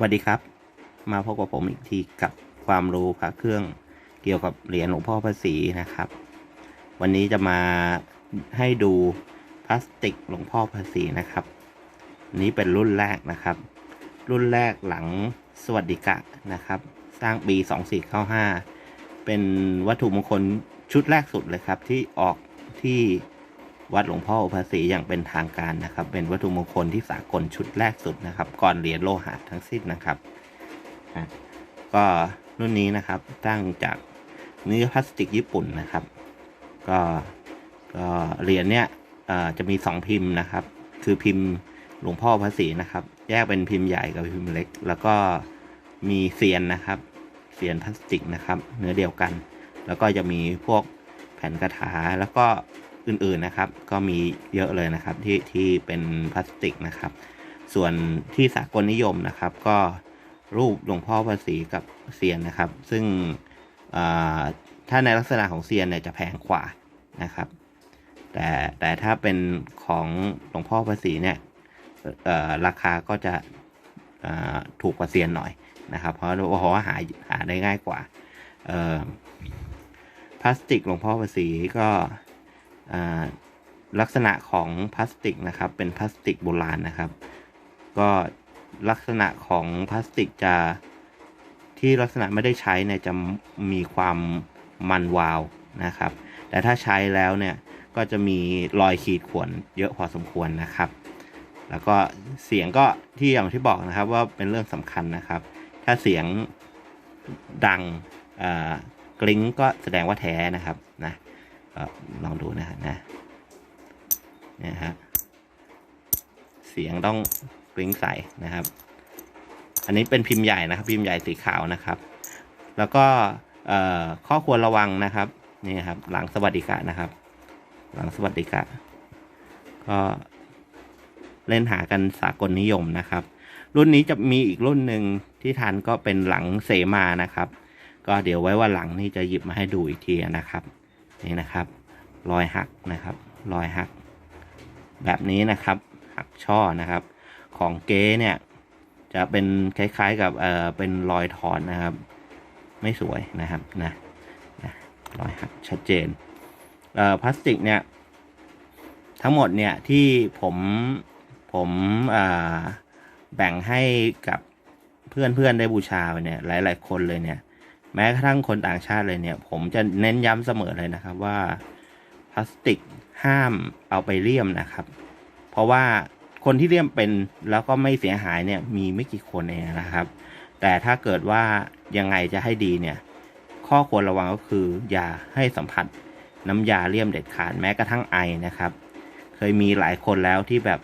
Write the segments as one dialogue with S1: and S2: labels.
S1: สวัสดีครับ มาพบกับผมอีกทีกับความรู้พระเครื่องเกี่ยวกับเหรียญหลวงพ่อพระศรีนะครับ วันนี้จะมาให้ดูพลาสติกหลวงพ่อพระศรีนะครับนนี้เป็นรุ่นแรกนะครับ รุ่นแรกหลังสวัสดิกะนะครับ สร้างปี 2495 เป็นวัตถุมงคลชุดแรกสุดเลยครับที่ออกที่ วัดหลวงพ่อภาษีอย่างเป็นทางการนะครับ เป็นวัตถุมงคลที่สากลชุดแรกสุดนะครับ ก่อนเหรียญโลหะทั้งสิ้นนะครับก็รุ่นนี้นะครับตั้งจากเนื้อพลาสติกญี่ปุ่นนะครับ ก็ก็เหรียญเนี้ยจะมีสองพิมพ์นะครับ คือพิมพ์หลวงพ่อภาษีนะครับ แยกเป็นพิมพ์ใหญ่กับพิมพ์เล็ก แล้วก็มีเซียนนะครับเซียนพลาสติกนะครับ เนื้อเดียวกัน แล้วก็จะมีพวกแผ่นกระถาแล้วก็ อื่นๆนะครับ ก็มีเยอะเลยนะครับที่ที่เป็นพลาสติกนะครับ ส่วนที่สากลนิยมนะครับ ก็รูปหลวงพ่อภาษีกับเซียนนะครับ ซึ่งถ้าในลักษณะของเซียนเนี่ยจะแพงกว่านะครับ แต่แต่ถ้าเป็นของหลวงพ่อภาษีเนี่ยราคาก็จะถูกกว่าเซียนหน่อยนะครับ เพราะเพราะว่าหาหาได้ง่ายกว่าพลาสติกหลวงพ่อภาษีก็ ลักษณะของพลาสติกนะครับเป็นพลาสติกโบราณนะครับ ก็ลักษณะของพลาสติกจะที่ลักษณะไม่ได้ใช้เนี่ยจะมีความมันวาวนะครับ แต่ถ้าใช้แล้วเนี่ยก็จะมีรอยขีดข่วนเยอะพอสมควรนะครับ แล้วก็เสียงก็ที่อย่างที่บอกนะครับว่าเป็นเรื่องสำคัญนะครับ ถ้าเสียงดังกริ้งก็แสดงว่าแท้นะครับนะ ก็ลองดูนะฮะนะเนี่ฮะเสียงต้องกริ้งใสนะครับ อันนี้เป็นพิมพ์ใหญ่นะครับ พิมพ์ใหญ่สีขาวนะครับ แล้วก็ข้อควรระวังนะครับนี่ครับ หลังสวัสดิกะนะครับ หลังสวัสดิกะ ก็เล่นหากันสากลนิยมนะครับ รุ่นนี้จะมีอีกรุ่นหนึ่งที่ทันก็เป็นหลังเสมานะครับ ก็เดี๋ยวไว้ว่าหลังนี่จะหยิบมาให้ดูอีกทีนะครับ นี่นะครับ รอยหักนะครับ รอยหัก แบบนี้นะครับ หักช่อนะครับ ของเก๊เนี่ย จะเป็นคล้ายๆกับเอ่อเป็นรอยถอนนะครับ ไม่สวยนะครับนะนะรอยหักชัดเจนเอ่อพลาสติกเนี่ย ทั้งหมดเนี่ยที่ผมผมอ่าแบ่งให้กับเพื่อนๆได้บูชาไปเนี่ยหลาย ๆ คนเลยเนี่ย แม้กระทั่งคนต่างชาติเลยเนี่ย ผมจะเน้นย้ำเสมอเลยนะครับว่าพลาสติกห้ามเอาไปเลี่ยมนะครับ เพราะว่าคนที่เลี่ยมเป็นแล้วก็ไม่เสียหายเนี่ยมีไม่กี่คนเองนะครับ แต่ถ้าเกิดว่ายังไงจะให้ดีเนี่ย ข้อควรระวังก็คือ อย่าให้สัมผัสน้ำยาเลี่ยมเด็ดขาดแม้กระทั่งไอนะครับ เคยมีหลายคนแล้วที่แบบ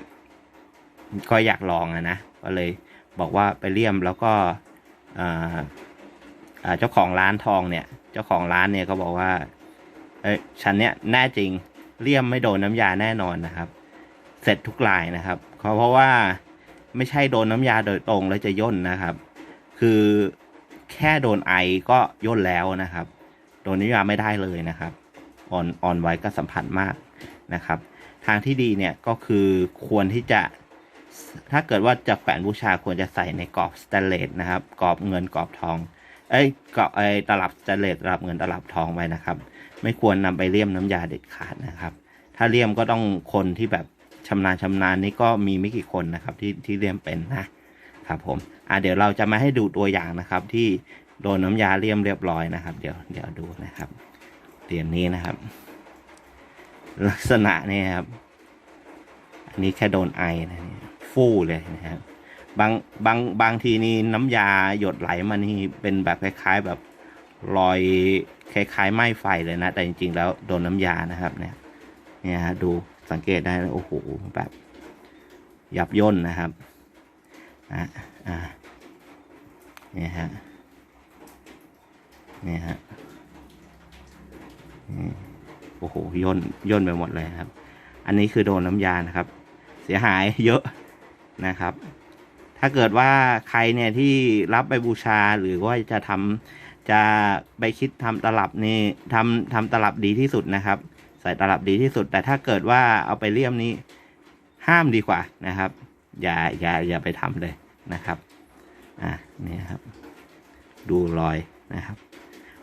S1: ก็อยากลองอะนะก็เลยบอกว่าไปเลี่ยมแล้วก็ เจ้าของร้านทองเนี่ย เจ้าของร้านเนี่ยก็บอกว่า เอ้ยฉันเนี่ยแน่จริงเลี่ยมไม่โดนน้ำยาแน่นอนนะครับ เสร็จทุกลายนะครับเพราะเพราะว่าไม่ใช่โดนน้ำยาโดยตรงแล้วจะย่นนะครับ คือแค่โดนไอก็ย่นแล้วนะครับ โดนน้ำยาไม่ได้เลยนะครับอ่อนอ่อนไหวก็สัมผัสมากนะครับ ทางที่ดีเนี่ยก็คือควรที่จะถ้าเกิดว่าจะแขวนบูชาควรจะใส่ในกรอบสแตนเลสนะครับ กรอบเงินกรอบทอง เอ้ยกรอบไอ้ตลับสแตเลสตลับเงินตลับทองไว้นะครับ ไม่ควรนำไปเลี่ยมน้ำยาเด็ดขาดนะครับ ถ้าเลี่ยมก็ต้องคนที่แบบชำนาญชำนาญนี่ก็มีไม่กี่คนนะครับ ที่ที่เลี่ยมเป็นนะครับผมอะเดี๋ยวเราจะมาให้ดูตัวอย่างนะครับ ที่โดนน้ำยาเลี่ยมเรียบร้อยนะครับ เดี๋ยวเดี๋ยวดูนะครับเหรียญนี้นะครับ ลักษณะนี่ครับ อันนี้แค่โดนไอนะฟู่เลยนะครับ บางบางบางทีนี่น้ำยาหยดไหลมานี่เป็นแบบคล้าย ๆแบบรอยคล้ายๆไหม้ไฟเลยนะ แต่จริง ๆ แล้วโดนน้ำยานะครับ เนี่ยเนี่ยฮะดูสังเกตได้โอ้โหแบบยับย่นนะครับอะอ่าเนี่ยฮะเนี่ยฮะโอ้โหย่นย่นไปหมดเลยครับ อันนี้คือโดนน้ำยานะครับ เสียหายเยอะนะครับ ถ้าเกิดว่าใครเนี่ยที่รับไปบูชาหรือว่าจะทำจะไปคิดทำตลับนี่ทำทำตลับดีที่สุดนะครับ ใส่ตลับดีที่สุด แต่ถ้าเกิดว่าเอาไปเลี่ยมนี้ห้ามดีกว่านะครับ อย่าอย่าอย่าไปทำเลยนะครับ อะนี่ครับ ดูรอยนะครับ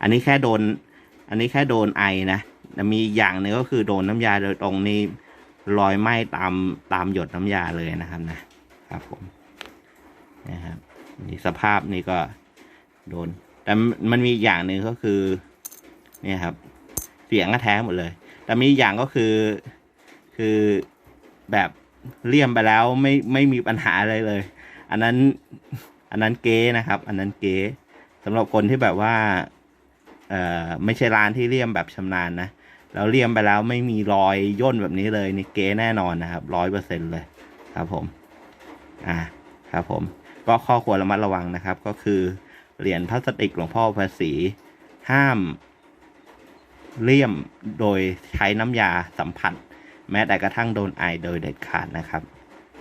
S1: อันนี้แค่โดน อันนี้แค่โดนไอนะแต่มีอย่างหนึ่งก็คือโดนน้ำยาโดยตรงนี่รอยไหม้ตามตามหยดน้ำยาเลยนะครับนะครับผม นะครับนี่สภาพนี่ก็โดน แต่มันมีอย่างหนึ่งก็คือเนี่ยครับ เสียงก็แท้หมดเลย แต่มีอย่างก็คือคือแบบเลี่ยมไปแล้วไม่ไม่มีปัญหาอะไรเลย อันนั้นอันนั้นเก๊นะครับ อันนั้นเก๊สำหรับคนที่แบบว่าเอ่อไม่ใช่ร้านที่เลี่ยมแบบชำนาญนะแล้วเลี่ยมไปแล้วไม่มีรอยย่นแบบนี้เลยนี่เก๊แน่นอนนะครับร้อยเปอร์เซ็นเลยครับผม อ่าครับผม ก็ข้อควรระมัดระวังนะครับ ก็คือเหรียญพลาสติกหลวงพ่อภาษีห้ามเลี่ยมโดยใช้น้ำยาสัมผัส แม้แต่กระทั่งโดนไอโดยเด็ดขาดนะครับ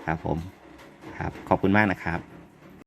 S1: ครับผมครับขอบคุณมากนะครับ